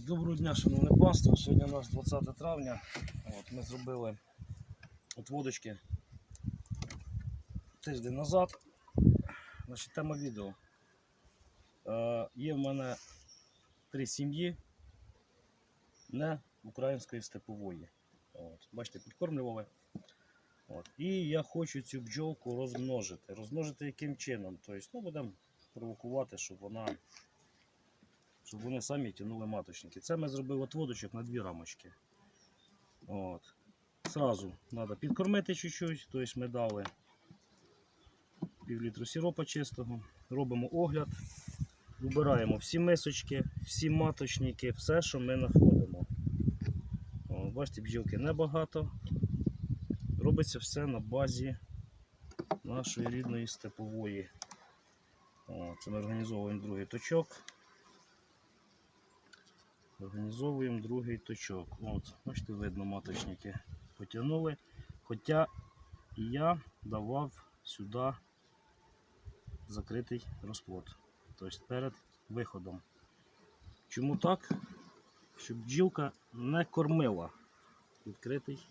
Доброго дня, шановне панство. Сьогодні у нас 20 травня. От, ми зробили отводочки тиждень назад. Значить, тема відео. Е, є в мене три сім'ї не української степової. От, бачите, підкормлювали. От, і я хочу цю бджолку розмножити. Розмножити яким чином? Тобто, ну, будемо провокувати, щоб вона щоб вони самі тягнули маточники. Це ми зробили отводочок на дві рамочки. От. Сразу треба підкормити чуть-чуть, тобто ми дали пів літру сиропа чистого, робимо огляд, вибираємо всі мисочки, всі маточники, все, що ми знаходимо. О, бачите, бджілки небагато. Робиться все на базі нашої рідної степової. О, це ми організовуємо другий точок. Організовуємо другий точок. От, бачите, видно, маточники потягнули. Хоча я давав сюди закритий розплод. Тобто перед виходом. Чому так? Щоб бджілка не кормила відкритий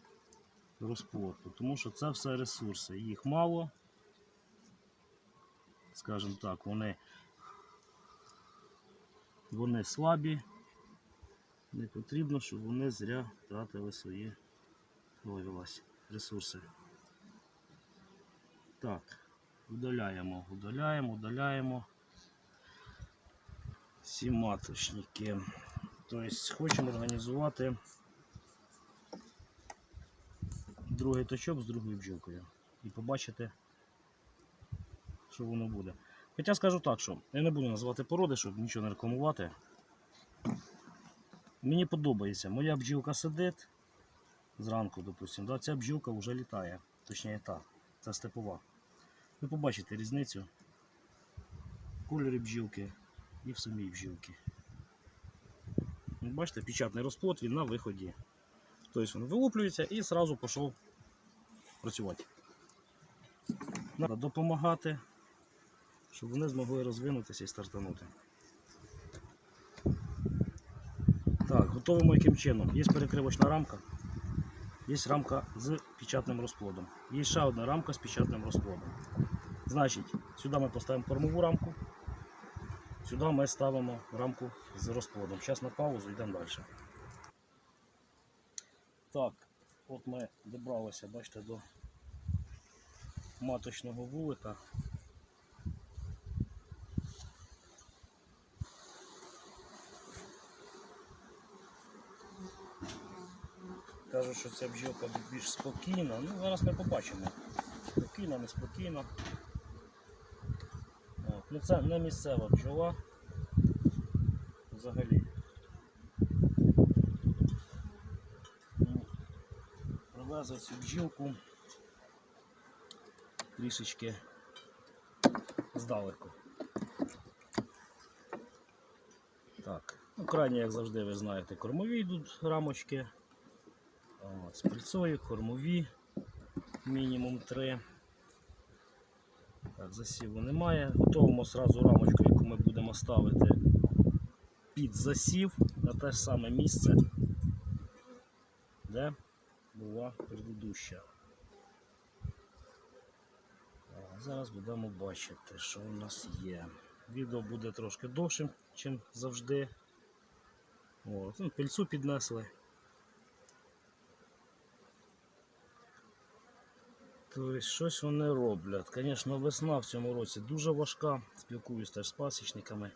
розплод. Тому що це все ресурси. Їх мало. Скажімо так, вони, вони слабі. Не потрібно, щоб вони зря тратили свої Ой, ресурси. Так, удаляємо, удаляємо, удаляємо всі маточники. Тобто хочемо організувати другий точок з другою бджілкою. І побачити, що воно буде. Хоча скажу так, що я не буду називати породи, щоб нічого не рекламувати. Мені подобається, моя бджілка сидить зранку, допустимо, да, ця бджілка вже літає, точніше та, це степова. Ви побачите різницю в кольорі бджілки і в самій бджілки. Бачите, печатний розплод, він на виході. Тобто він вилуплюється і одразу пішов працювати. Треба допомагати, щоб вони змогли розвинутися і стартанути. Готуємо яким чином. Є перекривочна рамка, є рамка з печатним розплодом. Є ще одна рамка з печатним розплодом. Значить, сюди ми поставимо кормову рамку, сюди ми ставимо рамку з розплодом. Зараз на паузу йдемо далі. Так, от ми добралися, бачите, до маточного вулика. Кажуть, що ця бджілка більш спокійна. Ну, зараз ми побачимо. Спокійна, неспокійна. От. Ну, це не місцева бджола. Взагалі. Ну, Привезли цю бджілку трішечки здалеку. Так, ну, крайні, як завжди, ви знаєте, кормові йдуть рамочки. От, пильцою, кормові, мінімум 3. Так, засіву немає. Готовимо сразу рамочку, яку ми будемо ставити під засів на те ж саме місце, де була предыдуща. Зараз будемо бачити, що у нас є. Відео буде трошки довшим, ніж завжди. От, ну, пильцу піднесли. Тобто щось вони роблять. Звісно, весна в цьому році дуже важка. Спілкуюсь теж з пасічниками.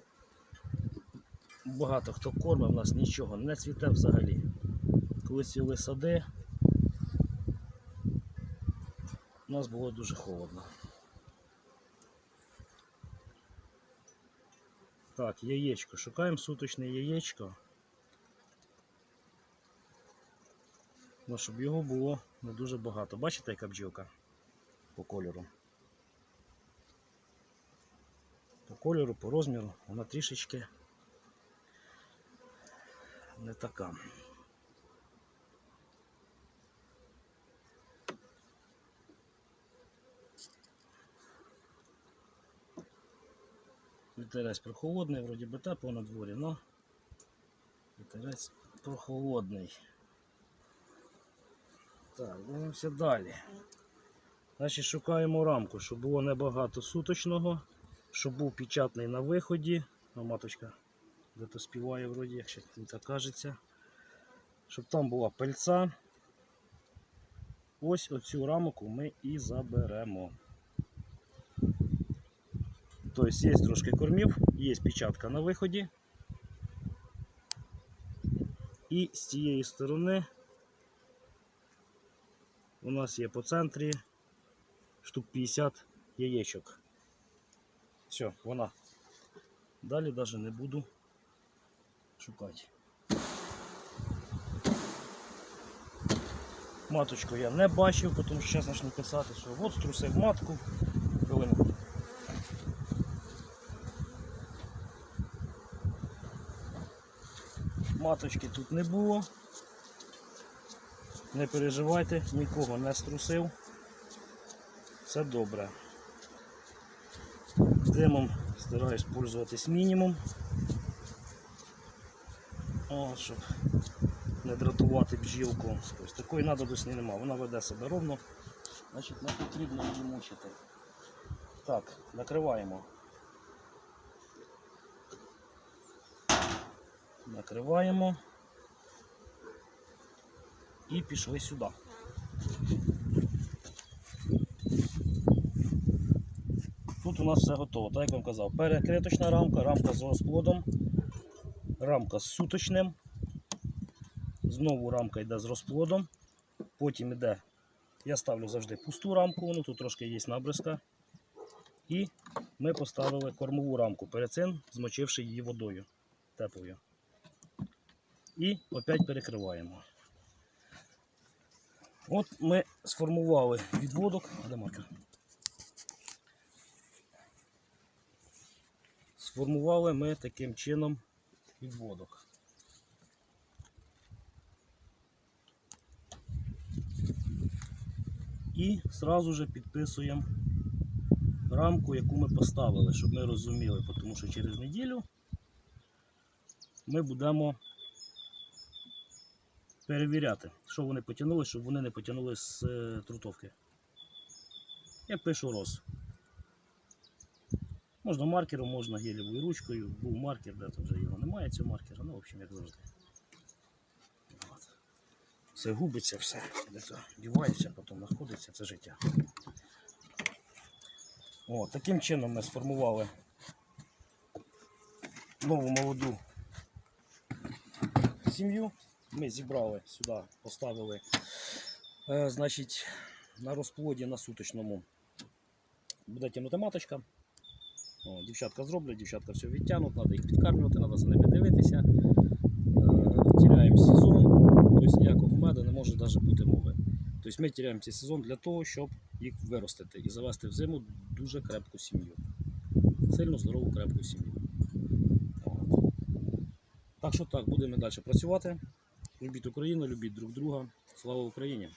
Багато хто кормить, у нас нічого не цвіте взагалі. Коли цвіли сади, у нас було дуже холодно. Так, яєчко. Шукаємо суточне яєчко. Ну, щоб його було не дуже багато. Бачите, яка бджілка? По кольору. По кольору, по розміру, вона трішечки не така. Вітерець прохолодний, вроді би тепло на дворі, але Вітерець прохолодний. Так, дивимося далі. Значить, шукаємо рамку, щоб було небагато суточного, щоб був печатний на виході. Ну, маточка де-то співає вроді, якщо так кажеться. Щоб там була пельця. Ось оцю рамку ми і заберемо. Тобто є трошки кормів, є печатка на виході. І з цієї сторони у нас є по центрі штук 50 яєчок. Все, вона. Далі навіть не буду шукати. Маточку я не бачив, тому що зараз почну писати, що от струсив матку. Хвилинку. Маточки тут не було. Не переживайте, нікого не струсив. Все добре. Димом стараюсь пользуватись мінімум. О, щоб не дратувати бджілку. Тобто такої надобності немає. Вона веде себе ровно, значить не потрібно її мучити. Так, накриваємо. Накриваємо і пішли сюди. Тут у нас все готово, так як вам казав. Перекриточна рамка, рамка з розплодом, рамка з суточним. Знову рамка йде з розплодом. Потім йде, я ставлю завжди пусту рамку, ну тут трошки є набризка. І ми поставили кормову рамку перед цим, змочивши її водою теплою. І опять перекриваємо. От ми сформували відводок. Де маркер? Сформували ми таким чином відводок. І одразу же підписуємо рамку, яку ми поставили, щоб ми розуміли, тому що через неділю ми будемо перевіряти, що вони потягнули, щоб вони не потягнули з е, трутовки. Я пишу роз. Можна маркером, можна гелевою ручкою. Був маркер, де то вже його немає, цього маркера, ну, в общем, як завжди. Все губиться, все, де то дівається, потім знаходиться, це життя. О, таким чином ми сформували нову молоду сім'ю. Ми зібрали сюди, поставили е, значить, на розплоді на суточному буде тягнути маточка. О, дівчатка зроблять, дівчатка все відтягнуть, треба їх підкармлювати, треба за ними дивитися. Е, Тіряємо сезон, тобто ніякого меду не може навіть бути мови. Тобто ми тіряємо цей сезон для того, щоб їх виростити і завести в зиму дуже крепку сім'ю. Сильну, здорову, крепку сім'ю. Так що так, будемо далі працювати. Любіть Україну, любіть друг друга. Слава Україні!